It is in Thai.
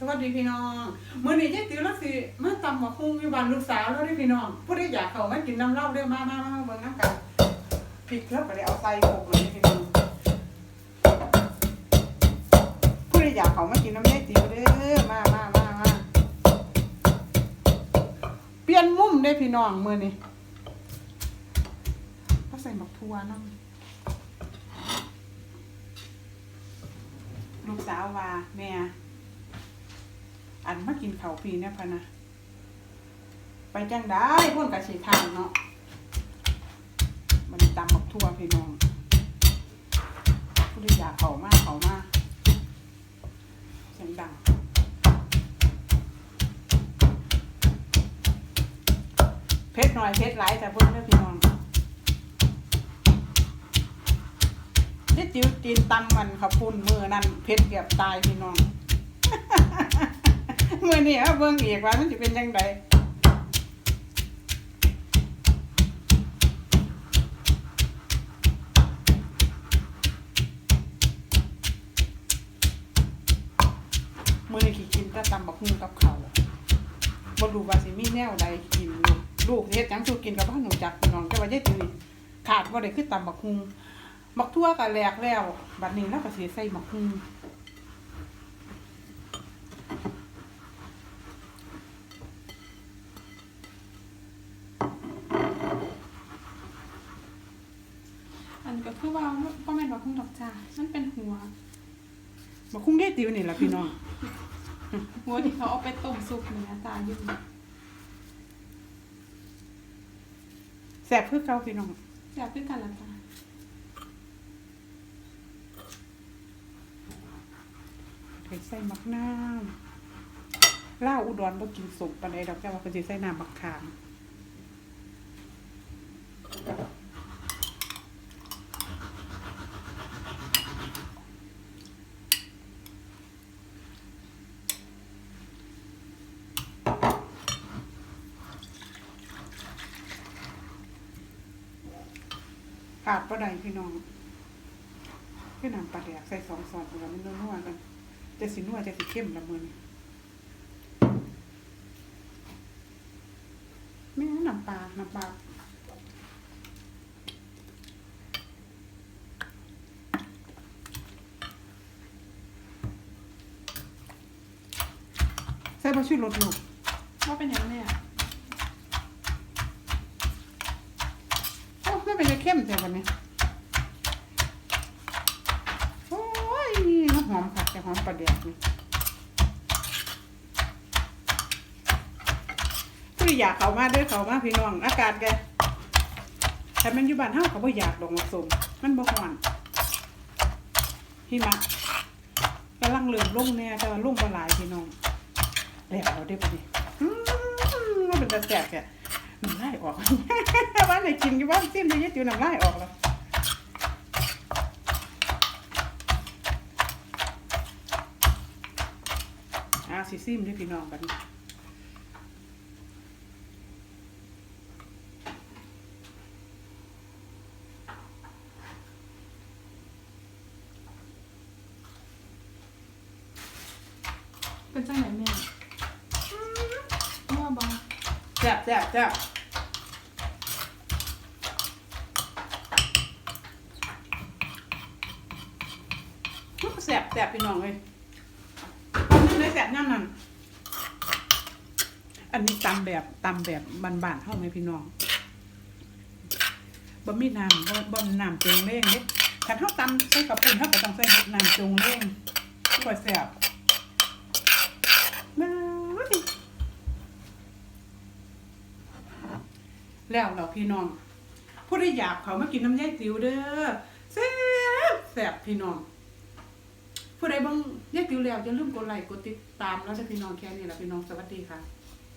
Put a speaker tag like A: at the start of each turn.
A: สวัสดีพี่น้องมื้อนี้ยายติ๋วแล้วสิมาตำบักหุ่งอยู่บ้านลูกสาวแล้วเด้พี่น้องผู้ใดอยากเข้ามากินน้ำเหล้าเด้อมามามามาเบิ่งน้ำกันพริกแล้วก็ได้เอาใส่โขกเลยพี่น้องผู้ใดอยากเข้ามากินน้ำยายติ๋วเด้อมามามามาเปลี่ยนมุมเด้พี่น้องมื้อนี้ก็ใส่หมักทัวน้ำลูกสาวว่าแม่ มากินเขาวปีเนี่ยพะนะไปจังได้พ่นกระสีทางเนาะมันตำบักทั่วพี่น้องผู้ใดอยากเขามากเขามากเสียงดังเพชรหน่อยเพชรไหลแต่พ่นเด้อพี่น้องที่จิ๋วจีนตำมันขับพุ่นมือนั่นเพชรเกือบตายพี่น้อง มือนี่เอาเบิ่งอีกว่ามันจะเป็นยังไงมือนี่ขี้กินแต่ตำบักหุ่งกับเขาวบ่รู้ว่าสิมีแนวใดกินลูกเฮ็ดหยังสู้กินกับบ้านหนูจักพี่น้องแต่ว่ายายติ๋วนี่ขาดบ่ได้คือตำบักหุ่งบักทั่วก็แหลกแล้ว บัดนี้เราก็สิใส่บักฮูอัน ก็คือว่าบ่แม่นบักฮูดอกจ้ามันเป็นหัว บักฮูได้ติวนี่ล่ะพี่น้อง
B: หัวที่เขาเอาไปต้มซุปเนื้อตาอยู่
A: แซ่บคือเก่าพี่น้อง
B: อยากขึ้นกันละจ้า
A: เคยใส่มักน้ำล่าวอุดรบ่กินสุกปานใดดอกแต่ว่าก็สิใส่น้ำบักขาม ขาดบ่ได้พี่น้องคือน้ำปลาแดกใส่สองซอนแล้วมันนัวๆกันจะสินัวจะสิเข้มละมือนี้แม่น้ำปลาน้ำปลาใส่บ่ชื่อรสลูก
B: ว่าเป็นย่างเนี้ย
A: โอ้ไม่ เป็นไรเข้มแต่วันนี้โอ้ยมันหอมค่ะแต่หอมปลาแดกนี่ผู้อยากเขามาเด้อเขามาพี่น้อง อากาศแกแต่มันอยู่บ้านเฮาเขาบ่อยากดอกมะสมมันบ่ฮ้อนพี่มะกำลังเริ่มลงแน่แต่ว่าลงบ่หลายพี่น้องแล้วเอาได้อบ่นี่อืมมันเป็นตาแซ่บแก น้ำลายออก ว่าไหนกินอยู่บ้านสิ้นเลยยดอยู่น้ำลายออกแล้วอาสิซิมด้วยพี่น้องบัน
B: เป็นจังไหนแม่มั่วบอ
A: แซ่บแซ่บแซ่บแซ่บแซ่บพี่น้องเลยเอาเนื้อเลยแซ่บย่ำนั่นอันนี้ตำแบบตำแบบบานๆเท่าไหมพี่น้องบ่มีน้ำบ่บ่น้ำจงเล่งเด้คันเท่าตำใส่กับปุ่นเท่ากับต้องใส่น้ำจงเล่งก็แซ่บเบ้ แล้วเราพี่น้อง ผู้ใดอยากเขามากินน้ำยายติ๋วเด้อแซ่บแซ่บพี่น้องผู้ใดเบางยายติ๋วแล้วอย่าลืมกดไลค์กดติดตามแล้วจะพี่น้องแค่นี้แหละพี่น้องสวัสดีค่ะ